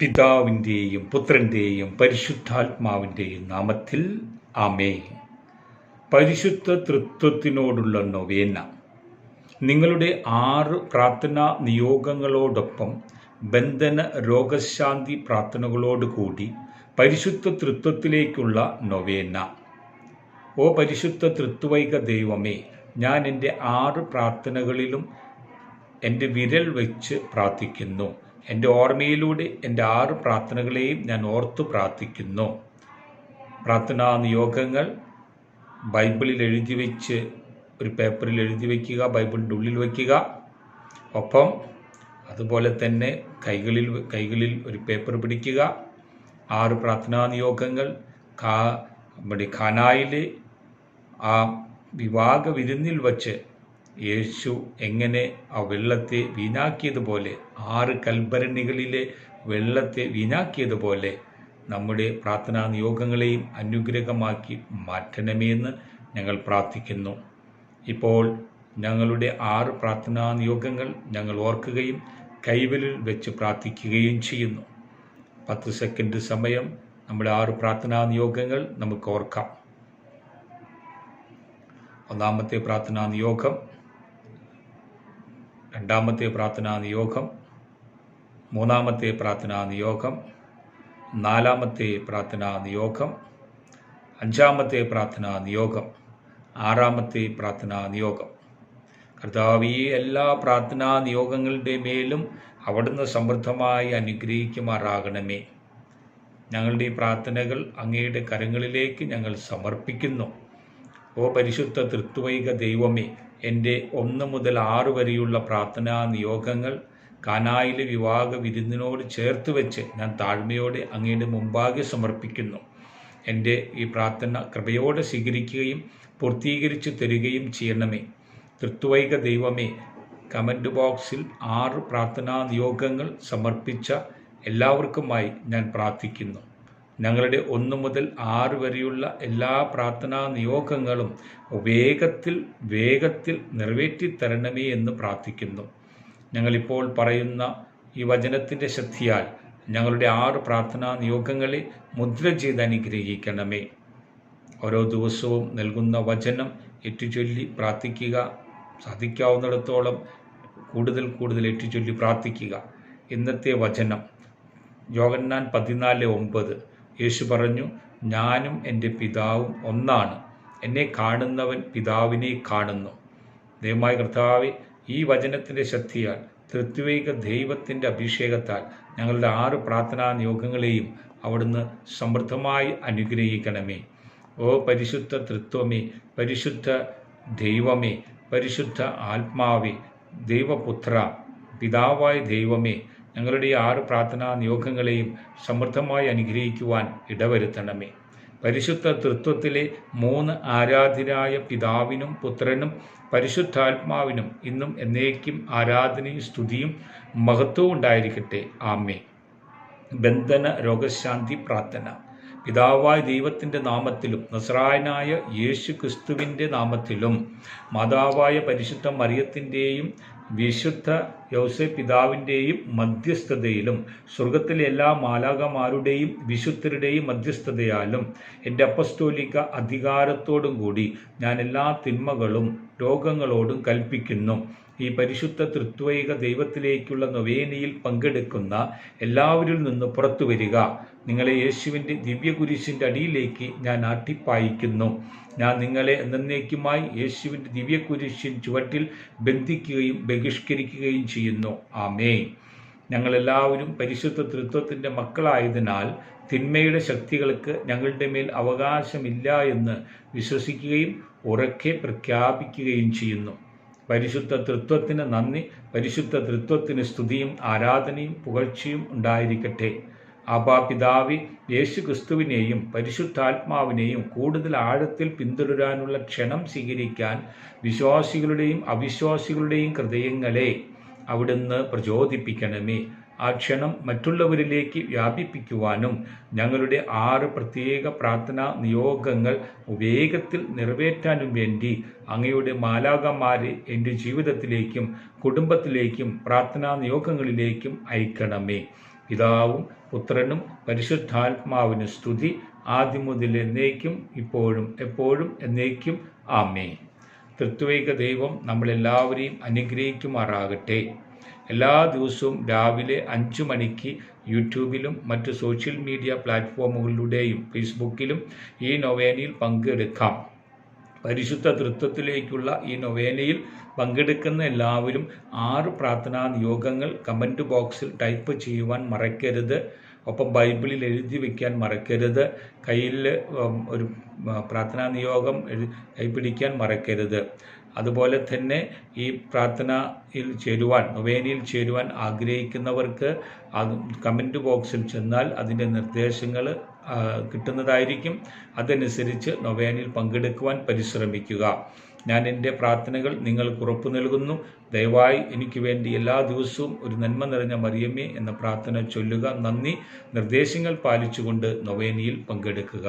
പിതാവിന്റെയും പുത്രന്റെയും പരിശുദ്ധാത്മാവിന്റെയും നാമത്തിൽ ആമേ പരിശുദ്ധ തൃത്വത്തിനോടുള്ള നൊവേന. നിങ്ങളുടെ ആറ് പ്രാർത്ഥനാ നിയോഗങ്ങളോടൊപ്പം ബന്ധന രോഗശാന്തി പ്രാർത്ഥനകളോടുകൂടി പരിശുദ്ധ തൃത്വത്തിലേക്കുള്ള നൊവേന. ഓ പരിശുദ്ധ തൃത്വൈക ദൈവമേ ഞാൻ എന്റെ ആറ് പ്രാർത്ഥനകളിലും എന്റെ വിരൽ വെച്ച് പ്രാർത്ഥിക്കുന്നു. എന്റെ ഓർമ്മയിലൂടെ എന്റെ ആറ് പ്രാർത്ഥനകളെയും ഞാൻ ഓർത്തു പ്രാർത്ഥിക്കുന്നു. പ്രാർത്ഥനാ നിയോഗങ്ങൾ ബൈബിളിൽ എഴുതി വെച്ച് ഒരു പേപ്പറിൽ എഴുതി വയ്ക്കുക ബൈബിളിന്റെ ഉള്ളിൽ വയ്ക്കുക ഒപ്പം അതുപോലെ തന്നെ കൈകളിൽ കൈകളിൽ ഒരു പേപ്പർ പിടിക്കുക. ആറ് പ്രാർത്ഥനാ നിയോഗങ്ങൾ കാ നമ്മുടെ ഖാനായിലെ ആ വിവാഹ വിരുന്നിൽ വച്ച് യേശു എങ്ങനെ ആ വെള്ളത്തെ വീനാക്കിയതുപോലെ ആറ് കൽഭരണികളിലെ വെള്ളത്തെ വീനാക്കിയതുപോലെ നമ്മുടെ പ്രാർത്ഥനാ നിയോഗങ്ങളെയും അനുഗ്രഹമാക്കി മാറ്റണമെന്ന് ഞങ്ങൾ പ്രാർത്ഥിക്കുന്നു. ഇപ്പോൾ ഞങ്ങളുടെ ആറ് പ്രാർത്ഥനാ നിയോഗങ്ങൾ ഞങ്ങൾ ഓർക്കുകയും കൈവലിൽ വെച്ച് പ്രാർത്ഥിക്കുകയും ചെയ്യുന്നു. പത്ത് സെക്കൻഡ് സമയം നമ്മുടെ ആറ് പ്രാർത്ഥനാ നിയോഗങ്ങൾ നമുക്ക് ഓർക്കാം. ഒന്നാമത്തെ പ്രാർത്ഥനാ നിയോഗം രണ്ടാമത്തെ പ്രാർത്ഥനാ നിയോഗം മൂന്നാമത്തെ പ്രാർത്ഥനാ നിയോഗം നാലാമത്തെ പ്രാർത്ഥനാ നിയോഗം അഞ്ചാമത്തെ പ്രാർത്ഥനാ നിയോഗം ആറാമത്തെ പ്രാർത്ഥനാ നിയോഗം. കർത്താവ് ഈ എല്ലാ പ്രാർത്ഥനാ നിയോഗങ്ങളുടെ മേലും അവിടുന്ന് സമൃദ്ധമായി അനുഗ്രഹിക്കുമാറാകണമേ. ഞങ്ങളുടെ ഈ പ്രാർത്ഥനകൾ അങ്ങയുടെ കരങ്ങളിലേക്ക് ഞങ്ങൾ സമർപ്പിക്കുന്നു. ഓ പരിശുദ്ധ തൃത്വൈക ദൈവമേ എന്റെ ഒന്ന് മുതൽ ആറ് വരെയുള്ള പ്രാർത്ഥനാ നിയോഗങ്ങൾ കാനായിലെ വിവാഹ വിരുന്നിനോട് ചേർത്ത് വെച്ച് ഞാൻ താഴ്മയോടെ അങ്ങയുടെ മുമ്പാകെ സമർപ്പിക്കുന്നു. എന്റെ ഈ പ്രാർത്ഥന കൃപയോടെ സ്വീകരിക്കുകയും പൂർത്തീകരിച്ചു തരികയും ചെയ്യണമേ. തൃത്വൈക ദൈവമേ കമന്റ് ബോക്സിൽ ആറ് പ്രാർത്ഥനാ നിയോഗങ്ങൾ സമർപ്പിച്ച എല്ലാവർക്കുമായി ഞാൻ പ്രാർത്ഥിക്കുന്നു. ഞങ്ങളുടെ ഒന്നു മുതൽ ആറ് വരെയുള്ള എല്ലാ പ്രാർത്ഥനാ നിയോഗങ്ങളും വേഗത്തിൽ വേഗത്തിൽ നിറവേറ്റി തരണമേ എന്ന് പ്രാർത്ഥിക്കുന്നു. ഞങ്ങളിപ്പോൾ പറയുന്ന ഈ വചനത്തിന്റെ ശക്തിയാൽ ഞങ്ങളുടെ ആറ് പ്രാർത്ഥനാ നിയോഗങ്ങളെ മുദ്ര ചെയ്ത് അനുഗ്രഹിക്കണമേ. ഓരോ ദിവസവും നൽകുന്ന വചനം ഏറ്റുചൊല്ലി പ്രാർത്ഥിക്കുക. സാധിക്കാവുന്നിടത്തോളം കൂടുതൽ കൂടുതൽ ഏറ്റുചൊല്ലി പ്രാർത്ഥിക്കുക. ഇന്നത്തെ വചനം യോഗന്നാൻ പതിനാല് ഒമ്പത്. യേശു പറഞ്ഞു ഞാനും എന്റെ പിതാവും ഒന്നാണ്. എന്നെ കാണുന്നവൻ പിതാവിനെ കാണുന്നു. ദൈവമായ കർത്താവെ ഈ വചനത്തിന്റെ ശക്തിയാൽ തൃത്വിക ദൈവത്തിന്റെ അഭിഷേകത്താൽ ഞങ്ങളുടെ ആറ് പ്രാർത്ഥനാ നിയോഗങ്ങളെയും അവിടുന്ന് സമൃദ്ധമായി അനുഗ്രഹിക്കണമേ. ഓ പരിശുദ്ധ തൃത്വമേ പരിശുദ്ധ ദൈവമേ പരിശുദ്ധ ആത്മാവേ ദൈവപുത്ര പിതാവായ ദൈവമേ ഞങ്ങളുടെ ഈ ആറ് പ്രാർത്ഥനാ നിയോഗങ്ങളെയും സമൃദ്ധമായി അനുഗ്രഹിക്കുവാൻ ഇടവരുത്തണമേ. പരിശുദ്ധ തൃത്വത്തിലെ മൂന്ന് ആരാധ്യരായ പിതാവിനും പുത്രനും പരിശുദ്ധാത്മാവിനും ഇന്നും എന്നേക്കും ആരാധനയും സ്തുതിയും മഹത്വവും ഉണ്ടായിരിക്കട്ടെ. ആമേ ബന്ധന രോഗശാന്തി പ്രാർത്ഥന. പിതാവായ ദൈവത്തിന്റെ നാമത്തിലും നസ്രായനായ യേശു ക്രിസ്തുവിന്റെ നാമത്തിലും മാതാവായ പരിശുദ്ധ മറിയത്തിന്റെയും വിശുദ്ധ യൗസെ പിതാവിന്റെയും മധ്യസ്ഥതയിലും സ്വർഗത്തിലെ എല്ലാ മാലാകമാരുടെയും വിശുദ്ധരുടെയും മധ്യസ്ഥതയാലും എന്റെ അപ്പസ്തോലിക അധികാരത്തോടും കൂടി ഞാൻ എല്ലാ തിന്മകളും രോഗങ്ങളോടും കൽപ്പിക്കുന്നു. ഈ പരിശുദ്ധ തൃത്വൈക ദൈവത്തിലേക്കുള്ള നൊവേനയിൽ പങ്കെടുക്കുന്ന എല്ലാവരിൽ നിന്ന് പുറത്തു വരിക. നിങ്ങളെ യേശുവിന്റെ ദിവ്യകുരിശിന്റെ അടിയിലേക്ക് ഞാൻ ആട്ടിപ്പായിക്കുന്നു. ഞാൻ നിങ്ങളെ എന്നേക്കുമായി യേശുവിന്റെ ദിവ്യകുരിശിൻ ചുവട്ടിൽ ബന്ധിക്കുകയും ബഹിഷ്കരിക്കുകയും ചെയ്യുന്നു. ആമേ ഞങ്ങളെല്ലാവരും പരിശുദ്ധ തൃത്വത്തിന്റെ മക്കളായതിനാൽ തിന്മയുടെ ശക്തികൾക്ക് ഞങ്ങളുടെ മേൽ അവകാശമില്ല എന്ന് വിശ്വസിക്കുകയും ഉറക്കെ പ്രഖ്യാപിക്കുകയും ചെയ്യുന്നു. പരിശുദ്ധ തൃത്വത്തിന് നന്ദി പരിശുദ്ധ തൃത്വത്തിന് സ്തുതിയും ആരാധനയും പുകഴ്ചയും ഉണ്ടായിരിക്കട്ടെ. അബാ പിതാവി യേശു ക്രിസ്തുവിനെയും പരിശുദ്ധാത്മാവിനെയും കൂടുതൽ ആഴത്തിൽ പിന്തുടരാനുള്ള ക്ഷണം സ്വീകരിക്കാൻ വിശ്വാസികളുടെയും അവിശ്വാസികളുടെയും ഹൃദയങ്ങളെ അവിടുന്ന് പ്രചോദിപ്പിക്കണമേ. ആ ക്ഷണം മറ്റുള്ളവരിലേക്ക് വ്യാപിപ്പിക്കുവാനും ഞങ്ങളുടെ ആറ് പ്രത്യേക പ്രാർത്ഥനാ നിയോഗങ്ങൾ വേഗത്തിൽ നിറവേറ്റാനും വേണ്ടി അങ്ങയുടെ മാലാകന്മാരെ എന്റെ ജീവിതത്തിലേക്കും കുടുംബത്തിലേക്കും പ്രാർത്ഥനാ നിയോഗങ്ങളിലേക്കും അയക്കണമേ. പിതാവും പുത്രനും പരിശുദ്ധാത്മാവിന് സ്തുതി. ആദ്യം മുതൽ എന്നേക്കും ഇപ്പോഴും എപ്പോഴും എന്നേക്കും. ആമേ തൃത്വേക ദൈവം നമ്മളെല്ലാവരെയും അനുഗ്രഹിക്കുമാറാകട്ടെ. എല്ലാ ദിവസവും രാവിലെ അഞ്ചു മണിക്ക് യൂട്യൂബിലും മറ്റ് സോഷ്യൽ മീഡിയ പ്ലാറ്റ്ഫോമുകളിലൂടെയും ഫേസ്ബുക്കിലും ഈ നൊവേനയിൽ പങ്കെടുക്കാം. പരിശുദ്ധ തൃത്വത്തിലേക്കുള്ള ഈ നൊവേനയിൽ പങ്കെടുക്കുന്ന എല്ലാവരും ആറ് പ്രാർത്ഥനാ നിയോഗങ്ങൾ കമന്റ് ബോക്സിൽ ടൈപ്പ് ചെയ്യുവാൻ മറക്കരുത്. ഒപ്പം ബൈബിളിൽ എഴുതി വയ്ക്കാൻ മറക്കരുത്. കയ്യിൽ ഒരു പ്രാർത്ഥനാ നിയോഗം കൈപിടിക്കാൻ മറക്കരുത്. അതുപോലെ തന്നെ ഈ പ്രാർത്ഥനയിൽ ചേരുവാൻ നൊവേനയിൽ ചേരുവാൻ ആഗ്രഹിക്കുന്നവർക്ക് കമന്റ് ബോക്സിൽ ചെന്നാൽ അതിന്റെ നിർദ്ദേശങ്ങൾ കിട്ടുന്നതായിരിക്കും. അതനുസരിച്ച് നൊവേനയിൽ പങ്കെടുക്കുവാൻ പരിശ്രമിക്കുക. ഞാൻ എന്റെ പ്രാർത്ഥനകൾ നിങ്ങൾക്ക് ഉറപ്പു നൽകുന്നു. ദയവായി എനിക്ക് വേണ്ടി എല്ലാ ദിവസവും ഒരു നന്മ നിറഞ്ഞ മറിയമ്മേ എന്ന പ്രാർത്ഥന ചൊല്ലുക. നന്ദി. നിർദ്ദേശങ്ങൾ പാലിച്ചുകൊണ്ട് നൊവേനയിൽ പങ്കെടുക്കുക.